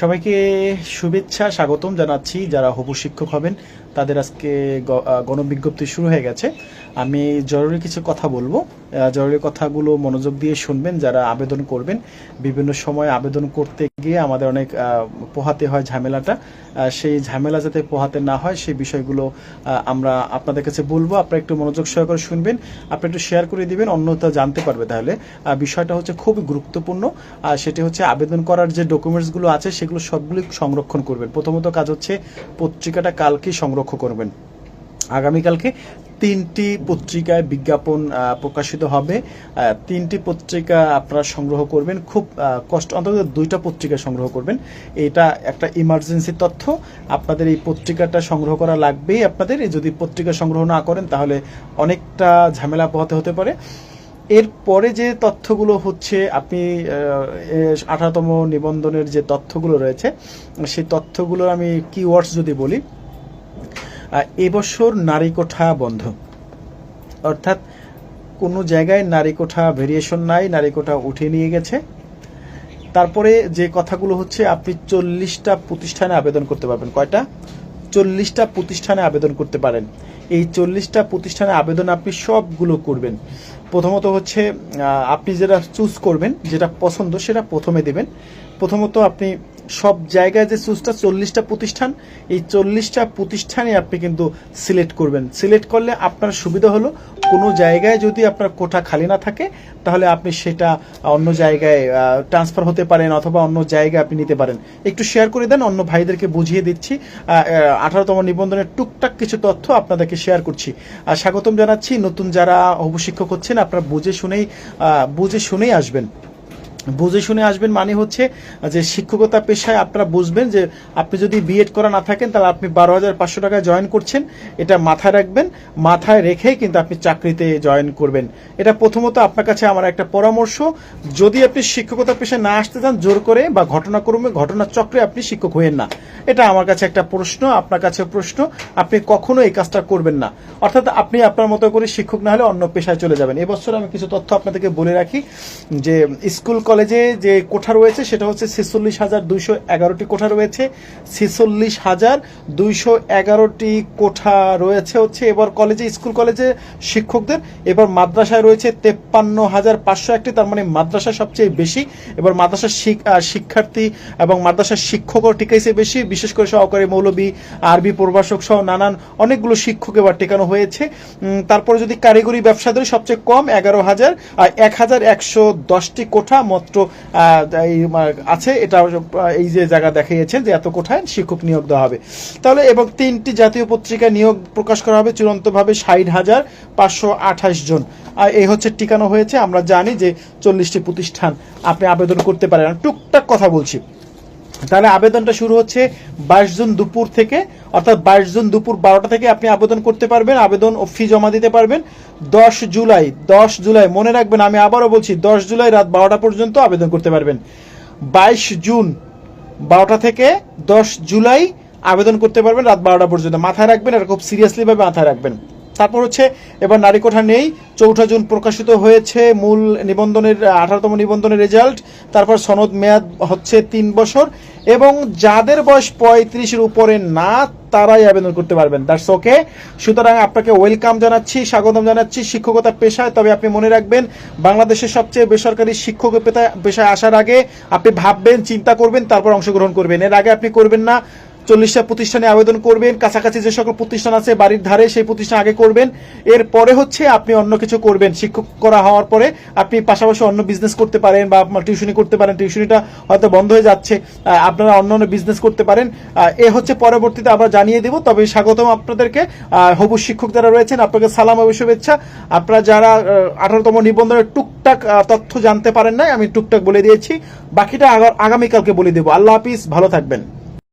সবাইকে শুভেচ্ছা, স্বাগতম জানাচ্ছি। যারা হবু শিক্ষক হবেন, তাদের আজকে গণবিজ্ঞপ্তি শুরু হয়ে গেছে। আমি জরুরি কিছু কথা বলব। জরুরি কথাগুলো মনোযোগ দিয়ে শুনবেন, যারা আবেদন করবেন, বিভিন্ন সময় আবেদন করতে গিয়ে আমাদের অনেক পোহাতে হয় ঝামেলাটা। সেই ঝামেলা যাতে পোহাতে না হয়, সেই বিষয়গুলো আমরা আপনাদের কাছে বলব। আপনারা একটু মনোযোগ সহকারে শুনবেন আপনি একটু শেয়ার করে দিবেন অন্যতা জানতে পারবে তাহলে। বিষয়টা হচ্ছে খুবই গুরুত্বপূর্ণ। আর সেটি হচ্ছে আবেদন করার যে ডকুমেন্টসগুলো আছে, সেগুলো সবগুলি সংরক্ষণ করবেন। প্রথমত কাজ হচ্ছে পত্রিকাটা কালকেই সংরক্ষণ করবেন। আগামীকালকে তিনটি পত্রিকায় বিজ্ঞাপন প্রকাশিত হবে। তিনটি পত্রিকা আপনারা সংগ্রহ করবেন। খুব কষ্ট, অন্তত দুইটা পত্রিকা সংগ্রহ করবেন। এটা একটা ইমার্জেন্সি তথ্য। আপনাদের এই পত্রিকাটা সংগ্রহ করা লাগবেই আপনাদের। যদি পত্রিকা সংগ্রহ না করেন, তাহলে অনেকটা ঝামেলা পোহাতে হতে পারে। এরপরে যে তথ্যগুলো হচ্ছে, আপনি আঠারোতম নিবন্ধনের যে তথ্যগুলো রয়েছে, সেই তথ্যগুলোর আমি কিওয়ার্ডস যদি বলি এবছর নারী কোঠা বন্ধ। অর্থাৎ কোনো জায়গায় নারী কোঠা ভেরিয়েশন নাই, নারী কোঠা উঠে নিয়ে গেছে। তারপরে যে কথাগুলো হচ্ছে, আপনি চল্লিশটা প্রতিষ্ঠানে আবেদন করতে পারবেন। কয়টা? চল্লিশটা প্রতিষ্ঠানে আবেদন করতে পারেন। এই চল্লিশটা প্রতিষ্ঠানে আবেদন আপনি সবগুলো করবেন। প্রথমত হচ্ছে আপনি যেটা চুজ করবেন, যেটা পছন্দ, সেটা প্রথমে দেবেন। প্রথমত আপনি সব জায়গায় যে চুজটা চল্লিশটা প্রতিষ্ঠান, এই চল্লিশটা প্রতিষ্ঠানে আপনি কিন্তু সিলেক্ট করবেন। সিলেক্ট করলে আপনার সুবিধা হলো কোনো জায়গায় যদি আপনার কোঠা খালি না থাকে, তাহলে আপনি সেটা অন্য জায়গায় ট্রান্সফার হতে পারেন অথবা অন্য জায়গায় আপনি নিতে পারেন। একটু শেয়ার করে দেন, অন্য ভাইদেরকে বুঝিয়ে দিচ্ছি। আঠারোতম নিবন্ধনের টুকটাক কিছু তথ্য আপনাদেরকে শেয়ার করছি। আর স্বাগতম জানাচ্ছি। নতুন যারা অবশিক্ষক হচ্ছেন, আপনারা বুঝে শুনেই বুঝে শুনেই আসবেন। বুঝে শুনে আসবেন মানে হচ্ছে যে শিক্ষকতা পেশায় আপনারা বুঝবেন যে আপনি যদি বিএড করা না থাকেন, তাহলে আপনি বারো হাজার পাঁচশো টাকায় জয়েন করছেন। এটা মাথায় রাখবেন। মাথায় রেখেই কিন্তু আপনি চাকরিতে জয়েন করবেন। এটা প্রথমত আপনার কাছে আমার একটা পরামর্শ। যদি আপনি শিক্ষকতা পেশায় না আসতে চান, জোর করে বা ঘটনাক্রমে, ঘটনাচক্রে আপনি শিক্ষক হইয়েন না। এটা আমার কাছে একটা প্রশ্ন, আপনার কাছে প্রশ্ন, আপনি কখনো এই কাজটা করবেন না। অর্থাৎ আপনি আপনার মতো করে শিক্ষক না হলে অন্য পেশায় চলে যাবেন। এবছর আমি কিছু তথ্য আপনাদেরকে বলে রাখি, যে স্কুল, কলেজে যে কোঠা রয়েছে, সেটা হচ্ছে ছেচল্লিশ হাজার দুইশো এগারোটি কোঠা রয়েছে। ছেচল্লিশ হাজার দুইশো এগারোটি কোঠা রয়েছে হচ্ছে এবার কলেজে, স্কুল, কলেজে শিক্ষকদের। এবার মাদ্রাসায় রয়েছে তেপ্পান্ন হাজার পাঁচশো একটি, তার মানে মাদ্রাসা সবচেয়ে বেশি। এবার মাদ্রাসার শিক্ষার্থী এবং মাদ্রাসার শিক্ষকও টিকাইছে বেশি। বিশেষ করে সহকারী মৌলবী, আরবি প্রভাষক সহ নানান অনেকগুলো শিক্ষক এবার টেকানো হয়েছে। তারপরে যদি কারিগরি ব্যবসাদের সবচেয়ে কম এগারো হাজার, আর এক হাজার একশো দশটি কোঠা মাত্র আছে। এটা এই যে জায়গা দেখিয়েছেন যে এত কোঠায় শিক্ষক নিয়োগ দেওয়া হবে। তাহলে এবং তিনটি জাতীয় পত্রিকা নিয়োগ প্রকাশ করা হবে চূড়ান্তভাবে ষাট হাজার পাঁচশো আঠাশ জন। আর এই হচ্ছে টিকানো হয়েছে। আমরা জানি যে চল্লিশটি প্রতিষ্ঠান আপনি আবেদন করতে পারেন। টুকটাক কথা বলছি। তাহলে আবেদনটা শুরু হচ্ছে বাইশ জুন দুপুর থেকে, অর্থাৎ বাইশ জুন দুপুর বারোটা থেকে আপনি আবেদন করতে পারবেন, আবেদন ও ফি জমা দিতে পারবেন। দশ জুলাই দশ জুলাই, মনে রাখবেন, আমি আবারও বলছি, দশ জুলাই রাত বারোটা পর্যন্ত আবেদন করতে পারবেন। বাইশ জুন বারোটা থেকে দশ জুলাই আবেদন করতে পারবেন রাত বারোটা পর্যন্ত। মাথায় রাখবেন, এটা খুব সিরিয়াসলি ভাবে মাথায় রাখবেন। তারপর হচ্ছে, এবার নারী কোঠা নেই চৌঠা জুন প্রকাশিত হয়েছে মূল নিবন্ধনের, আঠারোতম নিবন্ধনের রেজাল্ট। তারপর সনদ মেয়াদ হচ্ছে তিন বছর। এবং যাদের বয়স পঁয়ত্রিশের উপরে না, তারাই আবেদন করতে পারবেন। দ্যাটস ওকে সুতরাং আপনাকে ওয়েলকাম জানাচ্ছি, স্বাগতম জানাচ্ছি শিক্ষকতা পেশায়। তবে আপনি মনে রাখবেন, বাংলাদেশের সবচেয়ে বেসরকারি শিক্ষক পেশায় আসার আগে আপনি ভাববেন, চিন্তা করবেন, তারপর অংশগ্রহণ করবেন। এর আগে আপনি করবেন না। চল্লিশটা প্রতিষ্ঠানে আবেদন করবেন, কাছাকাছি যে সকল প্রতিষ্ঠান আছে বাড়ির ধারে সেই প্রতিষ্ঠান আগে করবেন। এরপরে হচ্ছে আপনি অন্য কিছু করবেন। শিক্ষক করা হওয়ার পরে আপনি পাশাপাশি অন্য বিজনেস করতে পারেন বা টিউশনি করতে পারেন। টিউশনিটা হয়তো বন্ধ হয়ে যাচ্ছে। আপনারা অন্য অন্য বিজনেস করতে পারেন। এ হচ্ছে পরবর্তীতে আমরা জানিয়ে দেব। তবে স্বাগতম আপনাদেরকে। হবু শিক্ষক যারা রয়েছেন, আপনাকে সালাম এবং শুভেচ্ছা। আপনারা যারা আঠারোতম নিবন্ধনের টুকটাক তথ্য জানতে পারেন নাই, আমি টুকটাক বলে দিয়েছি। বাকিটা আগা- আগামীকালকে বলে দেবো। আল্লাহ হাফিজ, ভালো থাকবেন।